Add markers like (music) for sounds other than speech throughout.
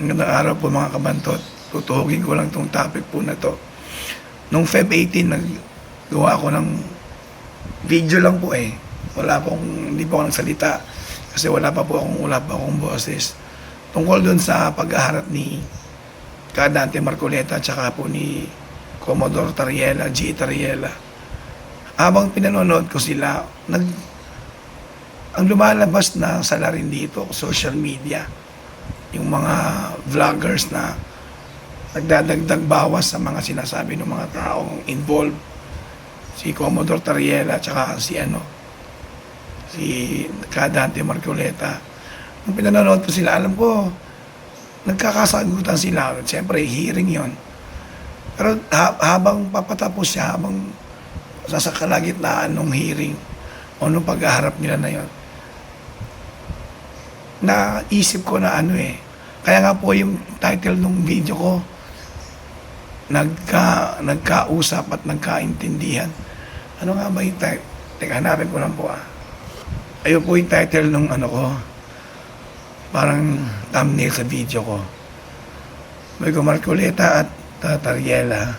Magandang araw po mga kabantot. Tutuhugin ko lang tong topic po na to. Nung Feb 18, naggawa ako ng video lang po eh. Wala pong, hindi po ako nagsalita. Kasi wala pa po akong, wala pa akong boses. Tungkol dun sa paghaharap ni Kadante Marcoleta tsaka po ni Commodore Tariela, G. Tariela. Habang pinanonood ko sila, nag, ang lumalabas na salarin dito, social media, yung mga vloggers na nagdadagdag bawas sa mga sinasabi ng mga taong involved. Si Commodore Tariela, tsaka si ano, si Kadante Marcoleta. Nung pinanonood ko sila, alam ko, nagkakasagutan sila. Siyempre, hearing yon Pero ha- habang papatapos siya, habang sa kalagitnaan ng hearing o nung paghaharap nila na yon, naisip ko na ano eh. Kaya nga po yung title ng video ko, nagka, nagkausap at nagkaintindihan. Ano nga ba yung title? Teka, hanapin ko lang po ah. Ayun po yung title ng ano ko, parang thumbnail sa video ko. May Marcoleta at Tatariela,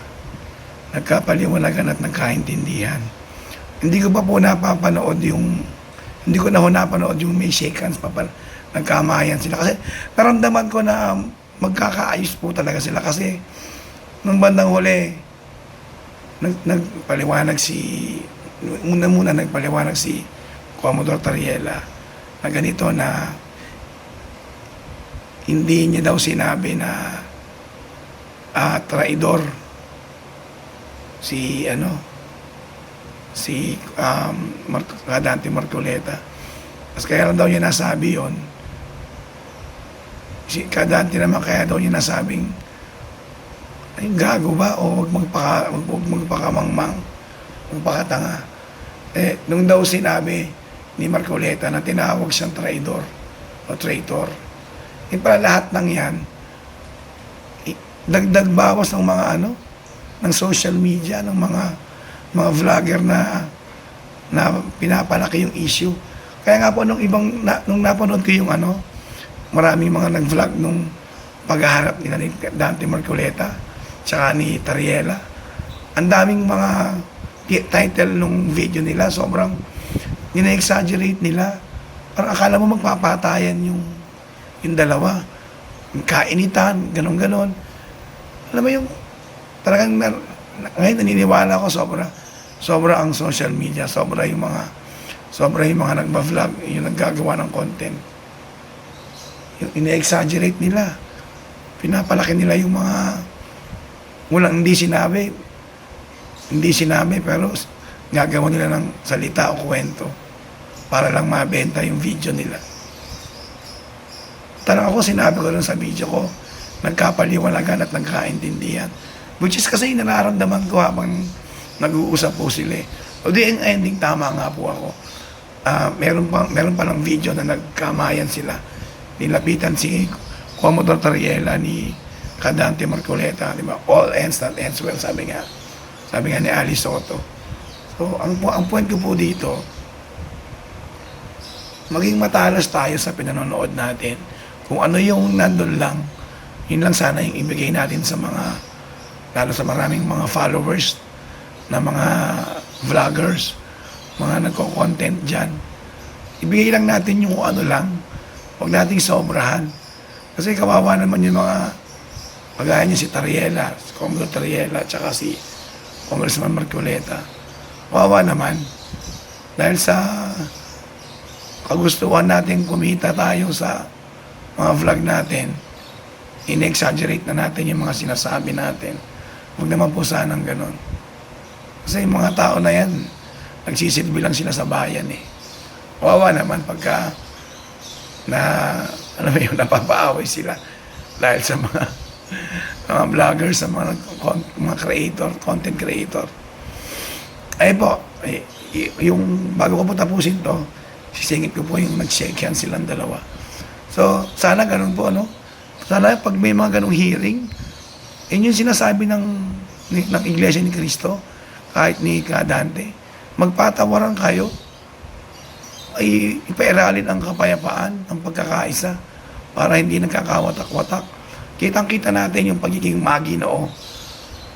nagkapaliwanagan at nagkaintindihan. Hindi ko pa po napapanood yung, hindi ko na ho napanood yung may shake hands pa pala. Nagkamayan sila. Kasi naramdaman ko na magkakaayos po talaga sila. Kasi nung bandang huli, nag, nagpaliwanag si, muna muna nagpaliwanag si Commodore Tariela na ganito na hindi niya daw sinabi na ah, traidor si ano si um, Mar- Kadante Marcoleta. Tapos kaya lang daw niya nasabi yon si Kadante naman kaya daw niya nasabing ay gago ba? O wag magpaka wag, wag magpakamangmang magpakatanga. Eh nung daw sinabi ni Marcoleta na tinawag siyang traidor o traitor eh para lahat ng yan eh, dagdag bawas ng mga ano ng social media ng mga mga vlogger na na pinapalaki yung issue. Kaya nga po nung ibang na, nung napanood ko yung ano maraming mga nag-vlog nung paghaharap nila ni Dante Marcoleta tsaka ni Tariela. Ang daming mga ti- title nung video nila sobrang nina-exaggerate nila. Parang akala mo magpapatayan yung yung dalawa. Yung kainitan, ganon alam mo yung talagang na, ngayon naniniwala ako sobra. Sobra ang social media sobra yung mga sobra yung mga nagba-vlog yung naggagawa ng content yung ine-exaggerate nila pinapalaki nila yung mga walang hindi sinabi hindi sinabi pero gagawa nila ng salita o kwento para lang mabenta yung video nila Tanong ako, sinabi ko rin sa video ko, nagkapaliwanagan at nagkaintindihan. Which is kasi nararamdaman ko habang nag-uusap po sila. O di, ang ending, tama nga po ako. Ah, meron pa meron pa ng video na nagkamayan sila. Nilapitan si Commodore Tariela ni Kadante Marcoleta, di ba? All ends that ends well, sabi nga. Sabi nga ni Ali Soto. So, ang, ang point ko po dito, maging matalas tayo sa pinanonood natin. Kung ano yung nandun lang, yun lang sana yung ibigay natin sa mga, lalo sa maraming mga followers na mga vloggers, mga nagko-content dyan. Ibigay lang natin yung ano lang. Huwag nating sobrahan. Kasi kawawa naman yung mga, pagaya niya si Tariela, si Commodore Tariela, tsaka si Congressman Marcoleta. Kawawa naman. Dahil sa kagustuhan natin kumita tayo sa mga vlog natin, in-exaggerate na natin yung mga sinasabi natin. Huwag naman po sanang ganun. Kasi yung mga tao na yan, nagsisilbi lang sila sa bayan eh. Wawa naman pagka na, alam mo yun, napapaaway sila dahil sa mga mga vloggers, sa mga, mga creator, content creator. Ay po, eh, y- yung bago ko po tapusin to, sisingit ko po yung nag-shake hands silang dalawa. So, sana ganun po, ano? Sana pag may mga ganung hearing, yun yung sinasabi ng, ng Iglesia ni Cristo, kahit ni Kadante, magpatawaran kayo, ay ipairalin ang kapayapaan, ang pagkakaisa, para hindi nagkakawatak-watak kitang-kita natin yung pagiging maginoo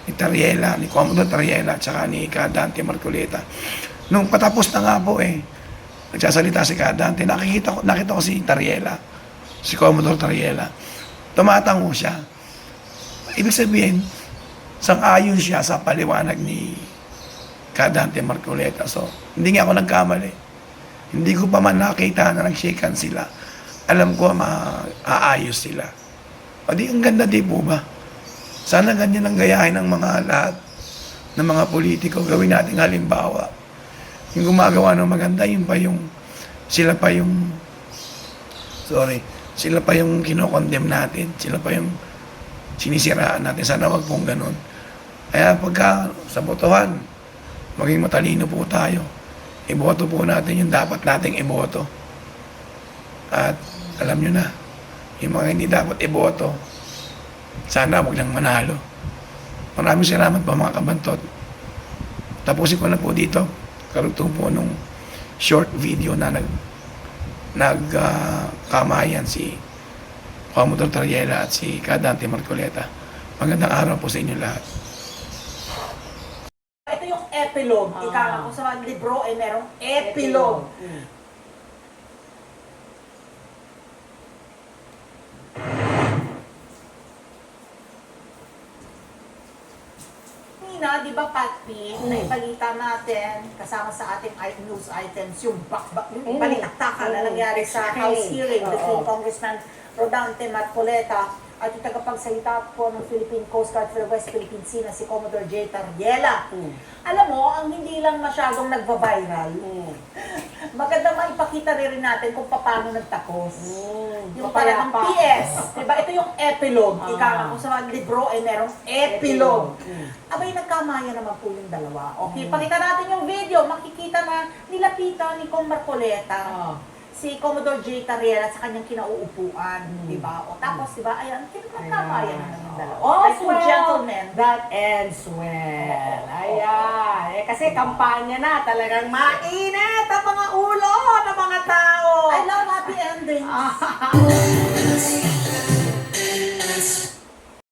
ni Tariela, ni Commodore Tariela, at saka ni Kadante Marcoleta. Nung patapos na nga po eh, nagsasalita si Kadante, nakikita ko, nakita ko si Tariela, si Commodore Tariela. Tumatango siya. Ibig sabihin, sang-ayon siya sa paliwanag ni Kadante Marcoleta. So, hindi nga ako nagkamali. Hindi ko pa man nakita na nag-shakean sila. Alam ko maaayos sila. O di, ang ganda di po ba? Sana ganyan ang gayahin ng mga lahat ng mga politiko. Gawin natin halimbawa. Yung gumagawa ng maganda, yun pa yung, sila pa yung, sorry, sila pa yung kinokondem natin. Sila pa yung sinisiraan natin. Sana wag pong ganun. Kaya pagka sa botohan, maging matalino po tayo. Iboto po natin yung dapat nating iboto. At alam nyo na, yung mga hindi dapat iboto, sana wag lang manalo. Maraming salamat po mga kabantot. Tapusin ko na po dito. Karugtong po nung short video na nag nag ah, kamayan si Commodore Tariela at si Kadante Marcoleta. Magandang araw po sa inyo lahat. Yung epilogue. Ah. Ika nga kung sa libro ay merong epilogue. Mm. Nina, di ba Patpi, Mm. na ipalita natin kasama sa ating news items yung bakbak, yung Mm. balitaktakan na Mm. nangyari sa. House hearing between. Congressman Rodante Marcoleta at yung tagapagsalita po ng Philippine Coast Guard for West Philippine Sea na si Commodore J. Tardiela. Mm. Alam mo, ang hindi lang masyadong nagva-viral, Mm. (laughs) maganda maipakita rin natin kung paano nagtapos. Mm. Yung talagang. PS. Diba? Ito yung epilogue. Ah. Ika kung sa mga libro ay merong epilogue. Mm. Abay, nagkamaya naman po yung dalawa. Okay, Mm. pakita natin yung video. Makikita na nilapitan ni Kong Marcoleta Ah. Si Commodore J. Tariela sa kanyang kinauupuan. Mm. Di ba? O tapos, di ba? Ayan, nagkamaya naman yung dalawa. Oh, Like well, gentlemen. That ends well. Ayan. Eh, kasi kampanya na. Talagang mainit ang mga ulo ng mga tao. I love happy endings. (laughs)